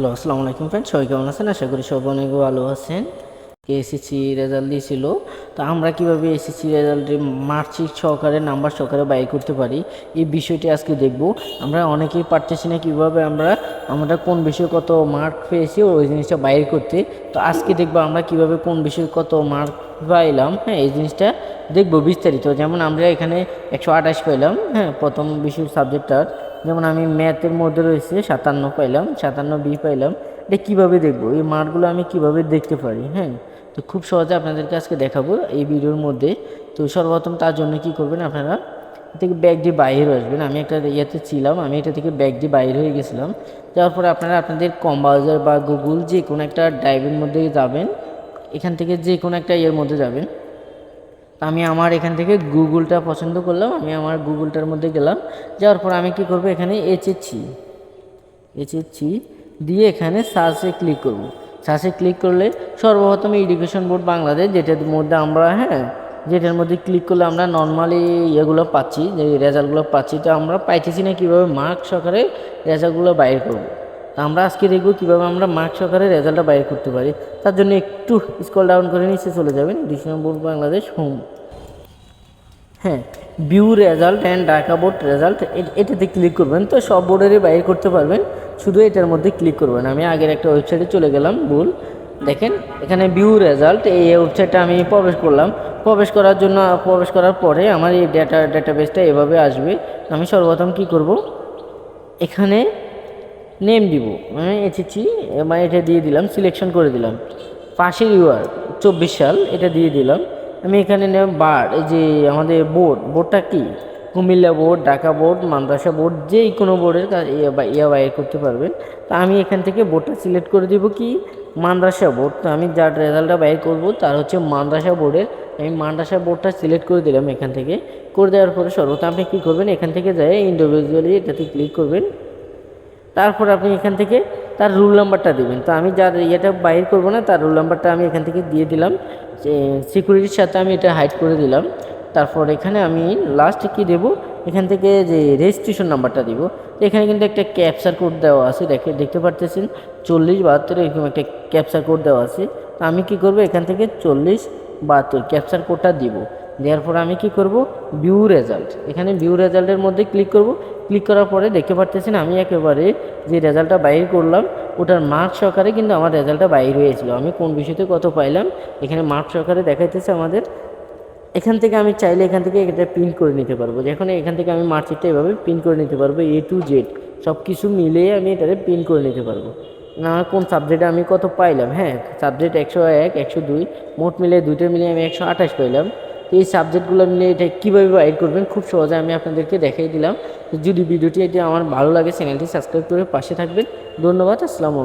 Hello আসসালামু আলাইকুম friend সবাই কেমন আছেন? আশা করি সব অনেক ভালো আছেন। এসএসসি রেজাল্ট দিয়েছিল? তো আমরা কীভাবে এসএসসি রেজাল্টে মার্কশিট সহকারে নাম্বার সহকারে বাইর করতে পারি, এই বিষয়টি আজকে দেখব। আমরা অনেকেই পারতেছি না কীভাবে আমরা আমরা কোন বিষয়ে কত মার্ক পেয়েছি, ওই জিনিসটা বাইর করতে। তো আজকে দেখব আমরা কীভাবে কোন বিষয়ে কত মার্ক পাইলাম হ্যাঁ এই জিনিসটা দেখব বিস্তারিত। যেমন আমরা এখানে একশো আঠাশ পাইলাম হ্যাঁ প্রথম বিষয় সাবজেক্টটার যেমন আমি ম্যাথের মধ্যে রয়েছে, সাতান্ন পাইলাম, সাতান্ন বি পাইলাম, এটা কীভাবে দেখব? এই মার্কগুলো আমি কীভাবে দেখতে পারি? হ্যাঁ তো খুব সহজে আপনাদেরকে আজকে দেখাবো এই ভিডিওর মধ্যে। তো সর্বপ্রথম তার জন্য কি করবেন আপনারা? থেকে ব্যাগটি বাইরে আসবেন। আমি একটা ইয়েতে ছিলাম, আমি এটা থেকে ব্যাগটি বাইরে হয়ে গেছিলাম। যাওয়ার পরে আপনারা আপনাদের কম্বাউজার বা গুগল যে কোনো একটা ড্রাইভের মধ্যে যাবেন। এখান থেকে যে কোনো একটা ইয়ের মধ্যে যাবেন। আমি আমার এখান থেকে গুগলটা পছন্দ করলাম, আমি আমার গুগলটার মধ্যে গেলাম, যাওয়ার পর আমি কি করব, এখানে এইচএসসি এইচএসসি দিয়ে এখানে সার্চে ক্লিক করব। সার্চে ক্লিক করলে সর্বপ্রথম এডুকেশন বোর্ড বাংলাদেশ, যেটার মধ্যে আমরা হ্যাঁ যেটার মধ্যে ক্লিক করলে আমরা নর্মালি ইয়েগুলো পাচ্ছি, যে রেজাল্টগুলো পাচ্ছি, তো আমরা পাইতেছি না কীভাবে মার্ক সহকারে রেজাল্টগুলো বাইর করব। তা আমরা আজকে দেখব কীভাবে আমরা মার্ক সহকারে রেজাল্টটা বাইর করতে পারি। তার জন্য একটু স্কল ডাউন করে নিচে চলে যাবেন এডুকেশন বোর্ড বাংলাদেশ হোম হ্যাঁ view result and Dhaka board result এটাতে ক্লিক করবেন তো সব বোর্ডেরই বাইর করতে পারবেন। শুধু এটার মধ্যে ক্লিক করবেন। আমি আগের একটা ওয়েবসাইটে চলে গেলাম, ভুল। দেখেন, এখানে ভিউ রেজাল্ট এই ওয়েবসাইটটা আমি প্রবেশ করলাম। প্রবেশ করার জন্য, প্রবেশ করার পরে আমার এই ডেটা ডেটাবেসটা এভাবে আসবে। আমি সর্বপ্রথম কি করব? এখানে নেম দিব। আমি এসেছি মানে এটা দিয়ে দিলাম সিলেকশন করে দিলাম। পাশের ইউআর চব্বিশ সাল, এটা দিয়ে দিলাম। আমি এখানে নেব বার এই যে আমাদের বোর্ড বোর্ডটা কি? কুমিল্লা বোর্ড ঢাকা বোর্ড মাদ্রাসা বোর্ড যেই কোনো বোর্ডের ইয়ে ইয়া বাইর করতে পারবেন। তা আমি এখান থেকে বোর্ডটা সিলেক্ট করে দিব কি? মাদ্রাসা বোর্ড তো আমি যার রেজাল্টটা বাইর করব, তার হচ্ছে মাদ্রাসা বোর্ডের আমি মাদ্রাসা বোর্ডটা সিলেক্ট করে দিলাম এখান থেকে। করে দেওয়ার পরে সর্বত আপনি কী করবেন? এখান থেকে যায় ইন্ডিভিজুয়ালি এটাতে ক্লিক করবেন। তারপর আপনি এখান থেকে তার রুল নাম্বারটা দিবেন। তো আমি যার ইয়েটা বাইর করব না, তার রুল নাম্বারটা আমি এখান থেকে দিয়ে দিলাম। সিকিউরিটির সাথে আমি এটা হাইড করে দিলাম। তারপর এখানে আমি লাস্ট কি দেব? এখান থেকে যে রেজিস্ট্রেশন নাম্বারটা দিব। এখানে কিন্তু একটা ক্যাপচার কোড দেওয়া আছে, দেখে দেখতে পারতেছেন? চল্লিশ বাহাত্তর এরকম একটা ক্যাপচার কোড দেওয়া আছে। তো আমি কি করব? এখান থেকে চল্লিশ বাহাত্তর ক্যাপচার কোডটা দিব। দেওয়ার পর আমি কি করব? ভিউ রেজাল্ট এখানে ভিউ রেজাল্টের মধ্যে ক্লিক করব। ক্লিক করার পরে দেখতে পারতেছেন আমি একেবারে যে রেজাল্টটা বাইর করলাম, ওটার মার্ক সহকারে কিন্তু আমার রেজাল্টটা বাইর হয়েছিল। আমি কোন বিষয়তে কত পাইলাম? এখানে মার্ক সহকারে দেখাইতেছে আমাদের। এখান থেকে আমি চাইলে এখান থেকে এটা প্রিন্ট করে নিতে পারব। যখন এখান থেকে আমি মার্কশিটটা এভাবে প্রিন্ট করে নিতে পারব এ টু জেড সব কিছু মিলিয়ে আমি এটাতে প্রিন্ট করে নিতে পারব। না, কোন সাবজেক্টে আমি কত পাইলাম? হ্যাঁ সাবজেক্ট একশো এক, একশো দুই, মোট মিলে দুইটা মিলে আমি একশো আঠাশ পাইলাম। এই সাবজেক্টগুলো মিলে এটা কীভাবে বাইর করবেন, খুব সহজে আমি আপনাদেরকে দেখাই দিলাম। যদি ভিডিওটি এটি আমার ভালো লাগে, চ্যানেলটি সাবস্ক্রাইব করে পাশে থাকবেন। ধন্যবাদ, আসসালামু